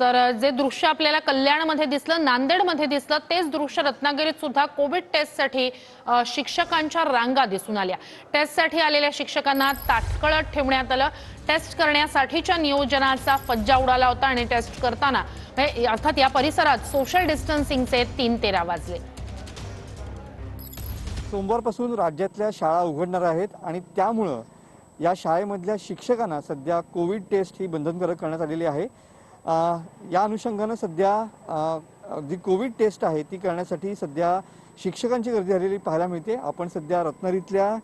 तर जे दृश्य आपल्याला कल्याणमध्ये दिसलं नांदेडमध्ये दिसलं तेच दृश्य रत्नागिरीत सुद्धा कोविड टेस्टसाठी शिक्षकांच्या रांगा दिसून आल्या. टेस्टसाठी आलेल्या शिक्षकांना ताटकळत ठेवण्यात आलं. टेस्ट करण्यासाठीच्या नियोजनाचा फज्जा उडाला होता आणि टेस्ट करताना अर्थात या परिसरात सोशल डिस्टन्सिंगचे तीन तेरा वाजले. सोमवारपासून राज्यातल्या शाळा उघडणार आहेत आणि त्यामुळं या शाळेमधल्या शिक्षकांना सध्या कोविड टेस्ट ही बंधनकारक करण्यात आलेली आहे. या अनुषंगानं सध्या जी कोविड टेस्ट आहे ती करण्यासाठी सध्या शिक्षकांची गर्दी झालेली पाहायला मिळते. आपण सध्या रत्नागिरीतल्या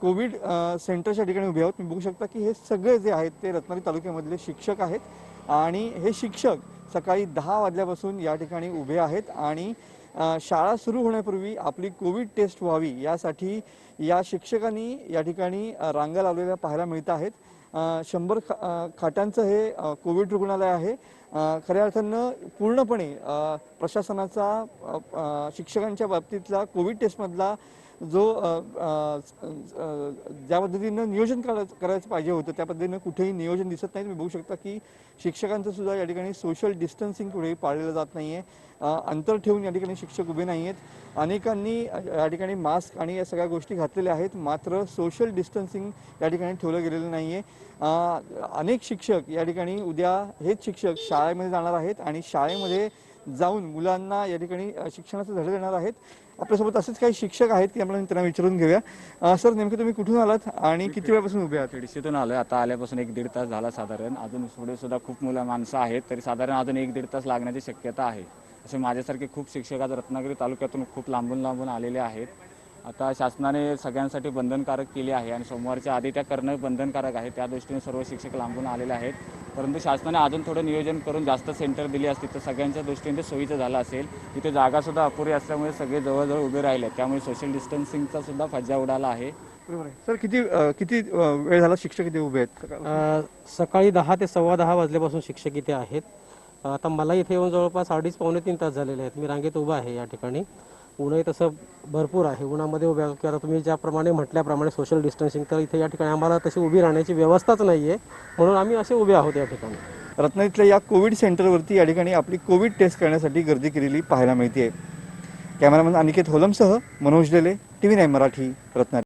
कोविड सेंटरच्या ठिकाणी उभे आहोत. मी बघू शकता की हे सगळे जे आहेत ते रत्नागिरी तालुक्यामधले शिक्षक आहेत. आणि हे शिक्षक सकाळी दहा वाजल्यापासून या ठिकाणी उभे आहेत. आणि शाळा सुरू होण्यापूर्वी आपली कोविड टेस्ट व्हावी यासाठी या शिक्षकांनी या ठिकाणी रांगा लावलेल्या पाहायला मिळत आहेत. शंभर खा खाटांचं हे कोविड रुग्णालय आहे. खऱ्या अर्थानं पूर्णपणे प्रशासनाचा शिक्षकांच्या बाबतीतला कोविड टेस्टमधला जो ज्या पद्धतीनं नियोजन करायचं करायचं पाहिजे होतं त्या पद्धतीनं कुठेही नियोजन दिसत नाही. तुम्ही बघू शकता की शिक्षकांचं सुद्धा या ठिकाणी सोशल डिस्टन्सिंग कुठेही पाळलेलं जात नाही आहे अंतर ठेवून या ठिकाणी शिक्षक उभे नाही आहेत अनेकांनी या ठिकाणी मास्क आणि या सगळ्या गोष्टी घातलेल्या आहेत. मात्र सोशल डिस्टन्सिंग या ठिकाणी ठेवलं गेलेलं नाही आहे अनेक शिक्षक या ठिकाणी उद्या हेच शिक्षक शाळेमध्ये जाणार आहेत आणि शाळेमध्ये जाऊन मुलांना या ठिकाणी शिक्षणाचे धडे देणार आहेत. आपल्यासोबत असेच काही शिक्षक आहेत की आपण त्यांना विचारून घेऊया. सर नेमके तुम्ही कुठून आलात आणि किती वेळापासून उभे आहात? दीडशेतून आलोय. आता आल्यापासून एक दीड तास झाला साधारण. अजून पुढे सुद्धा खूप मुलं माणसं आहेत तरी साधारण अजून एक दीड तास लागण्याची शक्यता आहे. असे माझ्यासारखे खूप शिक्षक आज रत्नागिरी तालुक्यातून खूप लांबून लांबून आलेले आहेत. आता शासनाने सगळ्यांसाठी बंधनकारक केले आहे आणि सोमवारच्या आधी त्या करणं बंधनकारक आहे. त्या दृष्टीने सर्व शिक्षक लांबून आलेले आहेत. परंतु शासनाने अजून थोडं नियोजन करून जास्त सेंटर दिली असती तर सगळ्यांच्या दृष्टीने ते सोयीचं झालं असेल. इथे जागासुद्धा अपुरी असल्यामुळे सगळे जवळजवळ उभे राहिले आहेत. त्यामुळे सोशल डिस्टन्सिंगचा सुद्धा फज्जा उडाला आहे. बरोबर आहे. सर किती किती वेळ झाला शिक्षक इथे उभे आहेत? सकाळी दहा ते सव्वा दहा वाजल्यापासून शिक्षक इथे आहेत. आता मला इथे येऊन जवळपास अडीच पावणे तीन तास झालेले आहेत. मी रांगेत उभा आहे या ठिकाणी. उन्हाही तसं भरपूर आहे. उन्हामध्ये उभ्या की आता तुम्ही ज्याप्रमाणे म्हटल्याप्रमाणे सोशल डिस्टन्सिंग तर इथे या ठिकाणी आम्हाला तशी उभी राहण्याची व्यवस्थाच नाही आहे म्हणून आम्ही असे उभे आहोत या ठिकाणी. रत्नागिरीतल्या या कोविड सेंटरवरती या ठिकाणी आपली कोविड टेस्ट करण्यासाठी गर्दी केलेली पाहायला मिळते cameraman Aniket होलमसह Manoj Dele T V nine Marathi Ratnagiri.